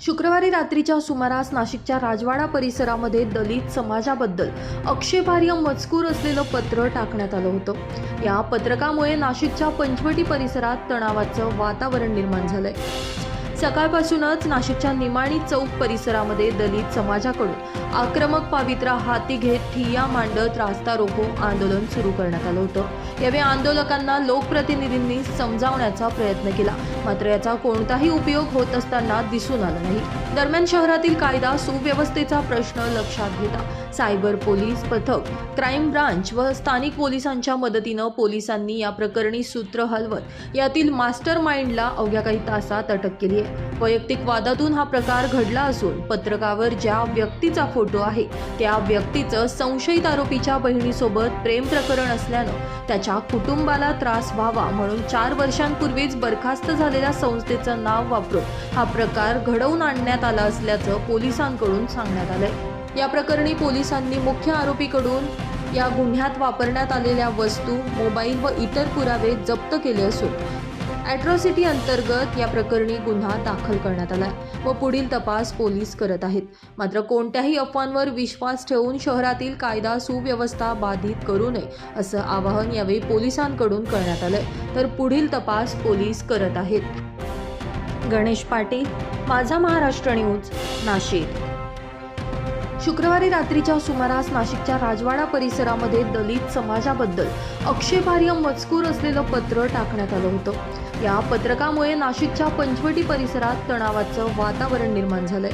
शुक्रवारी रात्रीच्या सुमारास नाशिकच्या राजवाडा परिसरामध्ये दलित समाजाबद्दल आक्षेपार्ह मजकूर असलेलं पत्र टाकण्यात आलं होतं. या पत्रकामुळे नाशिकच्या पंचवटी परिसरात तणावाचं वातावरण निर्माण झालंय. सकाळपासूनच नाशिकच्या निमाणी चौक परिसरामध्ये दलित समाजाकडून आक्रमक पावित्रा हाती घेत ठिय्या मांडत रास्ता रोको आंदोलन सुरू करण्यात आलं होतं. यावेळी आंदोलकांना लोकप्रतिनिधींनी समजावण्याचा प्रयत्न केला. मात्र याचा कोणताही उपयोग होत असताना दिसून आला नाही. दरम्यान शहरातील कायदा सुव्यवस्थेचा प्रश्न लक्षात घेता. सायबर पोलीस पथक क्राईम ब्रांच व स्थानिक पोलिसांच्या मदतीनं पोलिसांनी या प्रकरणी सूत्र हलवत यातील मास्टर माइंडला अवघ्या काही तासात अटक केली आहे. वैयक्तिक वादातून हा प्रकार घडला असून पत्रकावर ज्या व्यक्तीचा फोटो आहे त्या व्यक्तीचं संशयित आरोपीच्या बहिणीसोबत प्रेम प्रकरण असल्यानं त्याच्या कुटुंबाला त्रास व्हावा म्हणून चार वर्षांपूर्वीच बरखास्त झालेल्या संस्थेचं नाव वापरून हा प्रकार घडवून आणण्यात आला असल्याचं पोलिसांकडून सांगण्यात आलंय. या प्रकरणी पोलिसांनी मुख्य आरोपीकडून या गुन्ह्यात वापरण्यात आलेल्या वस्तू मोबाईल व इतर पुरावे जप्त केले असून ॲट्रॉसिटी अंतर्गत या प्रकरणी गुन्हा दाखल करण्यात आला व पुढील तपास पोलीस करत आहेत. मात्र कोणत्याही अफवांवर विश्वास ठेवून शहरातील कायदा सुव्यवस्था बाधित करू नये असं आवाहन यावेळी पोलिसांकडून करण्यात आलंय. तर पुढील तपास पोलीस करत आहेत. गणेश पाटील माझा महाराष्ट्र न्यूज नाशिक. शुक्रवारी रात्रीच्या सुमारास नाशिकच्या राजवाडा परिसरामध्ये दलित समाजाबद्दल अक्षेपार्य मजकूर असलेलं पत्र टाकण्यात आलं होतं. या पत्रकामुळे नाशिकच्या पंचवटी परिसरात तणावाचं वातावरण निर्माण झालंय.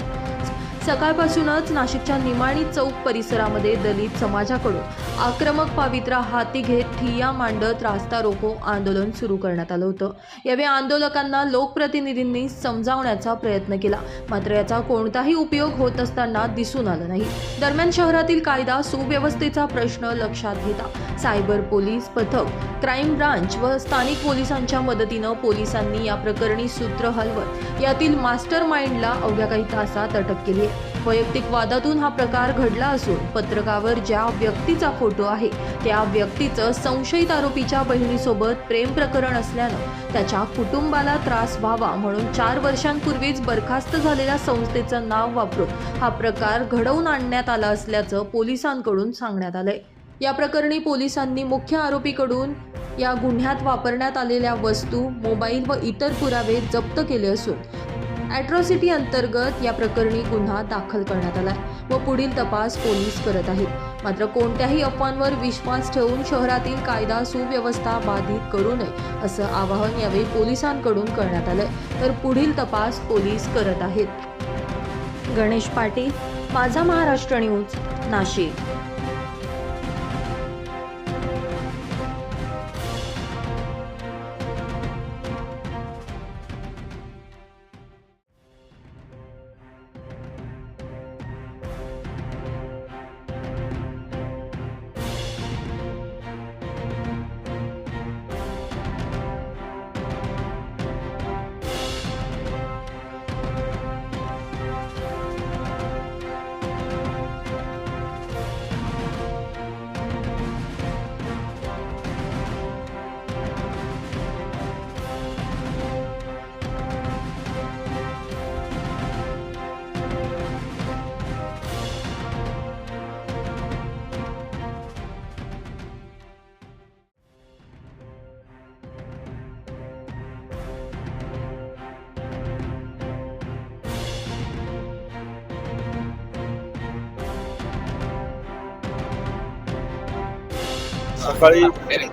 सकाळपासूनच नाशिकच्या निमाणी चौक परिसरामध्ये दलित समाजाकडून आक्रमक पावित्रा हाती घेत ठिय्या मांडत रास्ता रोको आंदोलन सुरू करण्यात आलं होतं. यावेळी आंदोलकांना लोकप्रतिनिधींनी समजावण्याचा प्रयत्न केला. मात्र याचा कोणताही उपयोग होत असताना दिसून आला नाही. दरम्यान शहरातील कायदा सुव्यवस्थेचा प्रश्न लक्षात घेता. सायबर पोलीस पथक क्राईम ब्रांच व स्थानिक पोलिसांच्या मदतीनं पोलिसांनी या प्रकरणी सूत्र हलवत यातील मास्टर माइंडला अवघ्या काही तासात अटक केली आहे. वैयक्तिक वादातून हा प्रकार घडला असून पत्रकावर ज्या व्यक्तीचा फोटो आहे त्या व्यक्तीचं संशयित आरोपीच्या बहिणीसोबत प्रेम प्रकरण असल्यानं त्याच्या कुटुंबाला त्रास व्हावा म्हणून चार वर्षांपूर्वीच बरखास्त झालेल्या संस्थेचं नाव वापरून हा प्रकार घडवून आणण्यात आला असल्याचं पोलिसांकडून सांगण्यात आलंय. या प्रकरणी पोलिसांनी मुख्य आरोपीकडून या गुन्ह्यात वापरण्यात आलेल्या वस्तू मोबाईल व इतर पुरावे जप्त केले असून ॲट्रॉसिटी अंतर्गत या प्रकरणी गुन्हा दाखल करण्यात आला व पुढील तपास पोलीस करत आहेत. मात्र कोणत्याही अफवांवर विश्वास ठेवून शहरातील कायदा सुव्यवस्था बाधित करू नये असं आवाहन यावेळी पोलिसांकडून करण्यात आलंय. तर पुढील तपास पोलीस करत आहेत. गणेश पाटील माझा महाराष्ट्र न्यूज नाशिक. सकाळी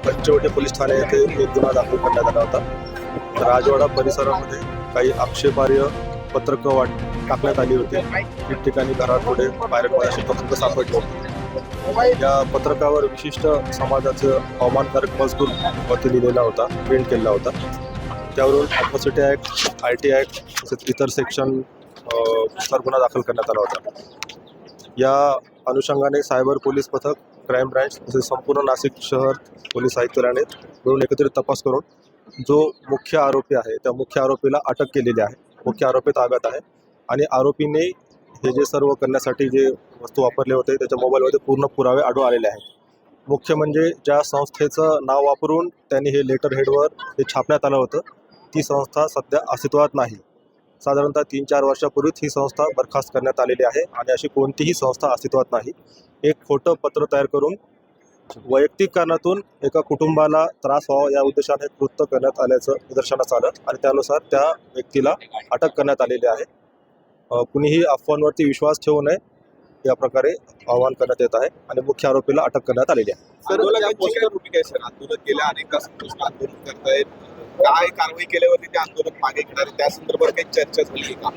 पंचवटी पोलीस ठाणे येथे एक गुन्हा दाखल करण्यात आला होता. राजवाडा परिसरामध्ये काही आक्षेपार्ह पत्रकं वाट टाकण्यात आली होती. ठिकठिकाणी घरापुढे पायरकवाशी पत्रकं सापडली होती. या पत्रकावर विशिष्ट समाजाचं अवमानकारक मजकूर वरती लिहिलेला होता प्रिंट केलेला होता. त्यावरून atrocity act I T act तसेच इतर सेक्शननुसार गुन्हा दाखल करण्यात आला होता. या अनुषंगाने सायबर पोलीस पथक क्राईम ब्रँच तसेच संपूर्ण नाशिक शहर पोलीस आयुक्तालयाने मिळून एकत्रित तपास करून जो मुख्य आरोपी आहे त्या मुख्य आरोपीला अटक केलेली आहे. मुख्य आरोपी ताब्यात आहे. आणि आरोपीने हे जे सर्व करण्यासाठी जे वस्तू वापरले होते त्याच्या मोबाईलमध्ये पूर्ण पुरावे आढळून आलेले आहेत. मुख्य म्हणजे ज्या संस्थेचं नाव वापरून त्यांनी हे लेटर हेडवर हे छापण्यात आलं होतं ती संस्था सध्या अस्तित्वात नाही. साधारणतः तीन चार वर्षापूर्वीच ही संस्था बरखास्त करण्यात आलेली आहे आणि अशी कोणतीही संस्था अस्तित्वात नाही. एक खोटं पत्र तयार करून वैयक्तिक कारणातून एका कुटुंबाला त्रास व्हावा या उद्देशाने कृत्य करण्यात आल्याचं निदर्शनास आलं आणि त्यानुसार त्या व्यक्तीला अटक करण्यात आलेली आहे. कुणीही अफवांवरती विश्वास ठेवू नये या प्रकारे आवाहन करण्यात येत आहे आणि मुख्य आरोपीला अटक करण्यात आलेली आहे. काय कारवाई केल्यावरती ते आंदोलन मागे घेणार त्या संदर्भात काही चर्चा झाली का?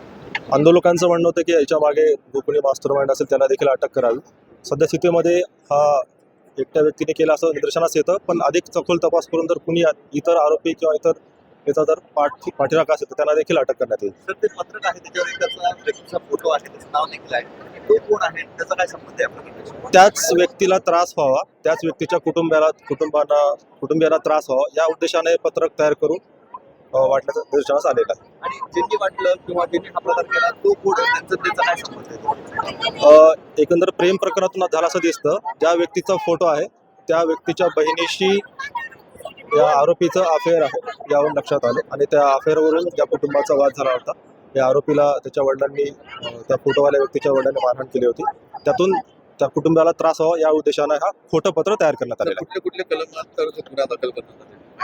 आंदोलकांचं म्हणणं होतं की याच्या मागे गोपनीय मास्टर माइंड असेल त्यांना देखील अटक करावी. सध्या स्थितीमध्ये हा एकट्या व्यक्तीने केला असं निदर्शनास येतं पण अधिक सखोल तपास करून जर कुणी इतर आरोपी किंवा इतर याचा जर पाठ पाठीराखा असेल तर त्यांना देखील अटक करण्यात येईल. सर ते पत्रक आहे त्याच्यावर एक त्याचा व्यक्तीचा फोटो आहे त्याचं नाव देखील आहे. तो कोण आहे? त्याचा काय संबंध आहे? त्याच व्यक्तीला त्रास व्हावा. त्याच व्यक्तीच्या कुटुंबाला कुटुंबांना कुटुंबियांना त्रास व्हावा. या उद्देशाने पत्रक तयार करून अ, वाटण्याचं निदर्शनास आलेलं आहे. आणि ज्यांनी वाटलं किंवा ज्यांनी हा प्रकार केला तो कोण आहे? त्यांचा त्याचा काय संबंध आहे? अ, एकंदर प्रेम प्रकरणातून झालं असं दिसतं. ज्या व्यक्तीचा फोटो आहे त्या व्यक्तीच्या बहिणीशी या आरोपीचं अफेअर आहे यावरून लक्षात आलं. आणि त्या अफेअरवरून ज्या कुटुंबाचा वाद झाला होता या आरोपीला त्याच्या वडिलांनी त्या फोटोवाल्या व्यक्तीच्या वडिलांनी मारहाण केली होती. त्यातून त्या कुटुंबाला त्रास व्हावा या उद्देशाने हा खोटं पत्र तयार करण्यात आलेलं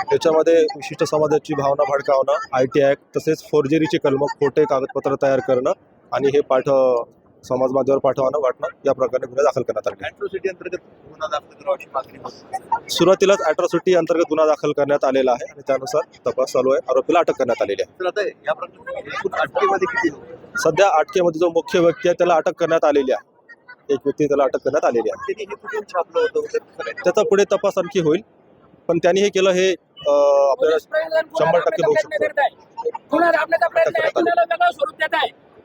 त्याच्यामध्ये विशिष्ट समाजाची भावना भडकावणं आय टी ॲक्ट तसेच फोर्जरीची कलमं खोटे कागदपत्र तयार करणं आणि हे पाठ समाज माध्यमावर पाठवणं वाटणं? या प्रकारे गुन्हे दाखल करण्यात आले. आहेत. अॅट्रोसिटी अंतर्गत गुन्हा दाखल करावा अशी मागणी होती सुरुवातीलाच अॅट्रॉसिटी अंतर्गत गुन्हा दाखल करण्यात आलेला आहे आणि त्यानुसार तपास चालू आहे. आरोपीला अटक करण्यात आलेली आहे. या अटकेमध्ये किती सध्या अटकेमध्ये जो मुख्य व्यक्ती आहे त्याला अटक करण्यात आलेली आहे. एक व्यक्ती त्याला अटक करण्यात आलेली आहे. हे काय? त्याचा पुढे तपास आणखी होईल. पण त्यांनी हे केलं हे आपल्याला शंभर टक्के बघू शकतो.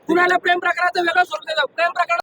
कुणाला प्रेम प्रकाराचा वेगळा सोडलं प्रेम प्रकार